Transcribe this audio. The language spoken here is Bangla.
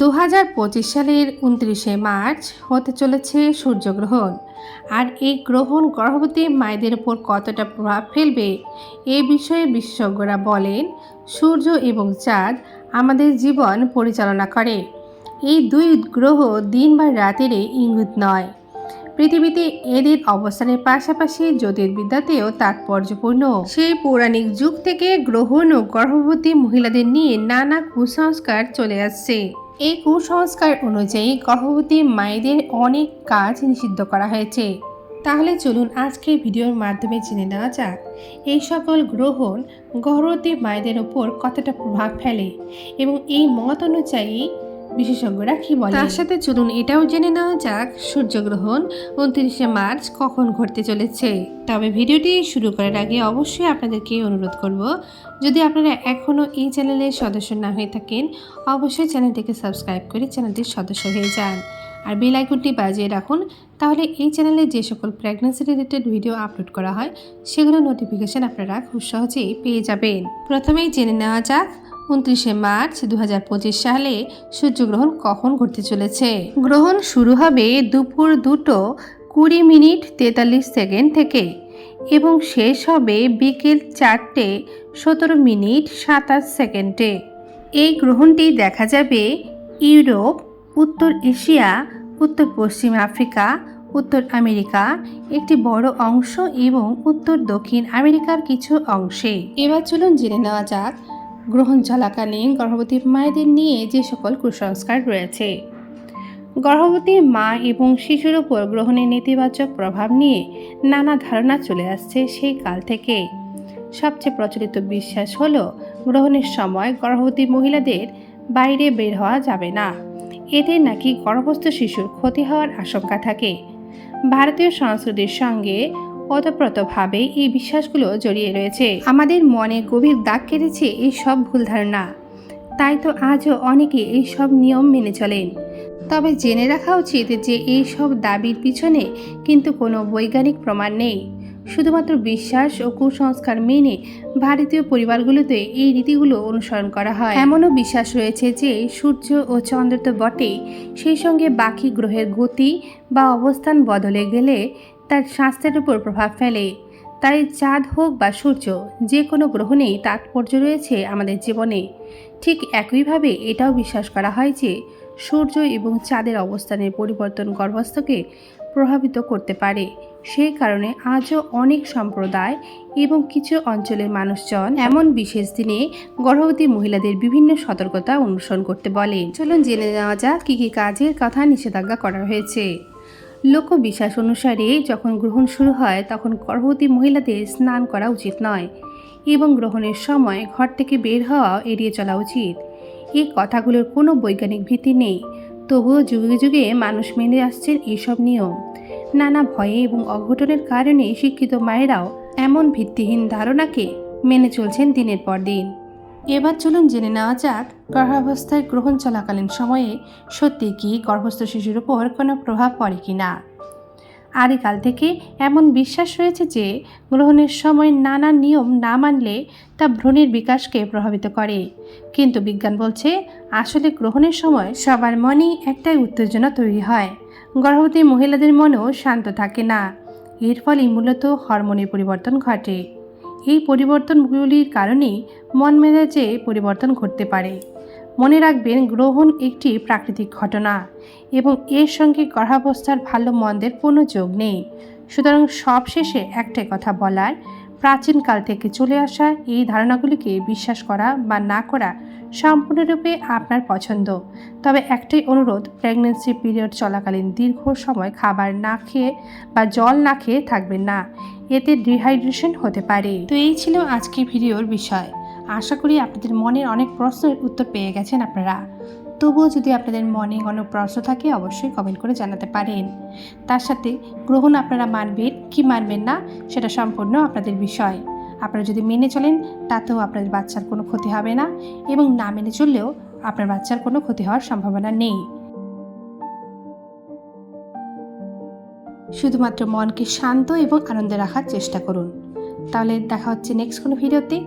দু হাজার পঁচিশ সালের উনত্রিশে মার্চ হতে চলেছে সূর্যগ্রহণ। আর এই গ্রহণ গর্ভবতী মায়েদের উপর কতটা প্রভাব ফেলবে, এ বিষয়ে বিশেষজ্ঞরা বলেন, সূর্য এবং চাঁদ আমাদের জীবন পরিচালনা করে। এই দুই গ্রহ দিন বা রাতের ইঙ্গিত নয়। পৃথিবীতে এদের অবস্থানের পাশাপাশি জ্যোতির্বিদ্যাতেও তাৎপর্যপূর্ণ। সেই পৌরাণিক যুগ থেকে গ্রহণ ও গর্ভবতী মহিলাদের নিয়ে নানা কুসংস্কার চলে আসছে। এই কুসংস্কার অনুযায়ী গর্ভবতী মায়েদের অনেক কাজ নিষিদ্ধ করা হয়েছে। তাহলে চলুন আজকে ভিডিওর মাধ্যমে জেনে নেওয়া যাক, এই সকল গ্রহণ গর্ভবতী মায়েদের ওপর কতটা প্রভাব ফেলে এবং এই মত অনুযায়ী বিশেষজ্ঞরা কি বলে তার সাথে চলুন এটাও জেনে নেওয়া যাক সূর্যগ্রহণ উনত্রিশে মার্চ কখন ঘটতে চলেছে। তবে ভিডিওটি শুরু করার আগে অবশ্যই আপনাদেরকে অনুরোধ করব, যদি আপনারা এখনও এই চ্যানেলের সদস্য না হয়ে থাকেন, অবশ্যই চ্যানেলটিকে সাবস্ক্রাইব করে চ্যানেলটির সদস্য হয়ে যান। আর বেল আইকনটি বাজিয়ে রাখুন, তাহলে এই চ্যানেলে যে সকল প্রেগনেন্সি রিলেটেড ভিডিও আপলোড করা হয় সেগুলো নোটিফিকেশন আপনারা খুব সহজেই পেয়ে যাবেন। প্রথমেই জেনে নেওয়া যাক উনত্রিশে মার্চ দু হাজার পঁচিশ সালে সূর্যগ্রহণ কখন ঘটতে চলেছে? গ্রহণ শুরু হবে দুপুর দুটো কুড়ি মিনিট তেতাল্লিশ সেকেন্ড থেকে এবং শেষ হবে বিকেল চারটে সতেরো মিনিট সাতাশ সেকেন্ডে। এই গ্রহণটি দেখা যাবে ইউরোপ, উত্তর এশিয়া, উত্তর পশ্চিম আফ্রিকা, উত্তর আমেরিকা, একটি বড় অংশ এবং উত্তর দক্ষিণ আমেরিকার কিছু অংশে। এবার চলুন জেনে নেওয়া যাক গ্রহণ চলাকালীন গর্ভবতী মায়েদের নিয়ে যে সকল কুসংস্কার রয়েছে। গর্ভবতী মা এবং শিশুর উপর গ্রহণের নেতিবাচক প্রভাব নিয়ে নানা ধারণা চলে আসছে সেই কাল থেকে। সবচেয়ে প্রচলিত বিশ্বাস হলো, গ্রহণের সময় গর্ভবতী মহিলাদের বাইরে বের হওয়া যাবে না। এতে নাকি গর্ভস্থ শিশুর ক্ষতি হওয়ার আশঙ্কা থাকে। ভারতীয় সংস্কৃতির সঙ্গে ওতপ্রোতভাবে এই বিশ্বাসগুলো জড়িয়ে রয়েছে। আমাদের মনে গভীর দাগ কেটেছে এই সব ভুল ধারণা। তাই তো আজও অনেকে এই সব নিয়ম মেনে চলেন। তবে জেনে রাখা উচিত যে এই সব দাবির পিছনে কিন্তু কোনো বৈজ্ঞানিক প্রমাণ নেই। শুধুমাত্র বিশ্বাস ও কুসংস্কার মেনে ভারতীয় পরিবারগুলোতে এই রীতিগুলো অনুসরণ করা হয়। এমনও বিশ্বাস রয়েছে যে সূর্য ও চন্দ্র তো বটেই। সেই সঙ্গে বাকি গ্রহের গতি বা অবস্থান বদলে গেলে তার স্বাস্থ্যের উপর প্রভাব ফেলে। তাই চাঁদ হোক বা সূর্য, যে কোনো গ্রহণেই তাৎপর্য রয়েছে আমাদের জীবনে। ঠিক একইভাবে এটাও বিশ্বাস করা হয় যে, সূর্য এবং চাঁদের অবস্থানের পরিবর্তন গর্ভস্থকে প্রভাবিত করতে পারে। সেই কারণে আজও অনেক সম্প্রদায় এবং কিছু অঞ্চলের মানুষজন এমন বিশেষ দিনে গর্ভবতী মহিলাদের বিভিন্ন সতর্কতা অনুসরণ করতে বলে। চলুন জেনে নেওয়া যাক কী কী কাজের কথা নিষেধাজ্ঞা করা হয়েছে। লোকবিশ্বাস অনুসারে যখন গ্রহণ শুরু হয়, তখন গর্ভবতী মহিলাদের স্নান করা উচিত নয় এবং গ্রহণের সময় ঘর থেকে বের হওয়া এড়িয়ে চলা উচিত। এই কথাগুলোর কোনো বৈজ্ঞানিক ভিত্তি নেই। তবুও যুগে যুগে মানুষ মেনে আসছেন এইসব নিয়ম। নানা ভয়ে এবং অঘটনের কারণে শিক্ষিত মায়েরাও এমন ভিত্তিহীন ধারণাকে মেনে চলছেন দিনের পর দিন। এবার চলুন জেনে নেওয়া যাক গর্ভাবস্থায় গ্রহণ চলাকালীন সময়ে সত্যি কি গর্ভস্থ শিশুর উপর কোনো প্রভাব পড়ে কি না আদিকাল থেকে এমন বিশ্বাস রয়েছে যে, গ্রহণের সময় নানা নিয়ম না মানলে তা ভ্রূণের বিকাশকে প্রভাবিত করে। কিন্তু বিজ্ঞান বলছে, আসলে গ্রহণের সময় সবার মনেই একটাই উত্তেজনা তৈরি হয়। গর্ভবতী মহিলাদের মনেও শান্ত থাকে না। এর ফলে মূলত হরমোনের পরিবর্তন ঘটে। এই পরিবর্তনগুলির কারণেই মন মেজাজে পরিবর্তন ঘটতে পারে। মনে রাখবেন, গ্রহণ একটি প্রাকৃতিক ঘটনা এবং এর সঙ্গে গর্ভাবস্থার ভালো মন্দের কোনো যোগ নেই। সুতরাং সবশেষে একটাই কথা বলার প্রাচীনকাল থেকে চলে আসা এই ধারণাগুলিকে বিশ্বাস করা বা না করা সম্পূর্ণরূপে আপনার পছন্দ। তবে একটাই অনুরোধ প্রেগনেন্সি পিরিয়ড চলাকালীন দীর্ঘ সময় খাবার না খেয়ে বা জল না খেয়ে থাকবেন না। এতে ডিহাইড্রেশন হতে পারে। তো এই ছিল আজকের ভিডিওর বিষয়। আশা করি আপনাদের মনের অনেক প্রশ্নের উত্তর পেয়ে গেছেন আপনারা। তবুও যদি আপনাদের মনে কোনো প্রশ্ন থাকে, অবশ্যই কমেন্ট করে জানাতে পারেন। তার সাথে গ্রহণ আপনারা মানবেন কি মানবেন না, সেটা সম্পূর্ণ আপনাদের বিষয়। আপনারা যদি মেনে চলেন, তাতেও আপনাদের বাচ্চার কোনো ক্ষতি হবে না এবং না মেনে চললেও আপনার বাচ্চার কোনো ক্ষতি হওয়ার সম্ভাবনা নেই। শুধুমাত্র মনকে শান্ত এবং আনন্দে রাখার চেষ্টা করুন। তাহলে দেখা হচ্ছে নেক্সট কোনো ভিডিওতে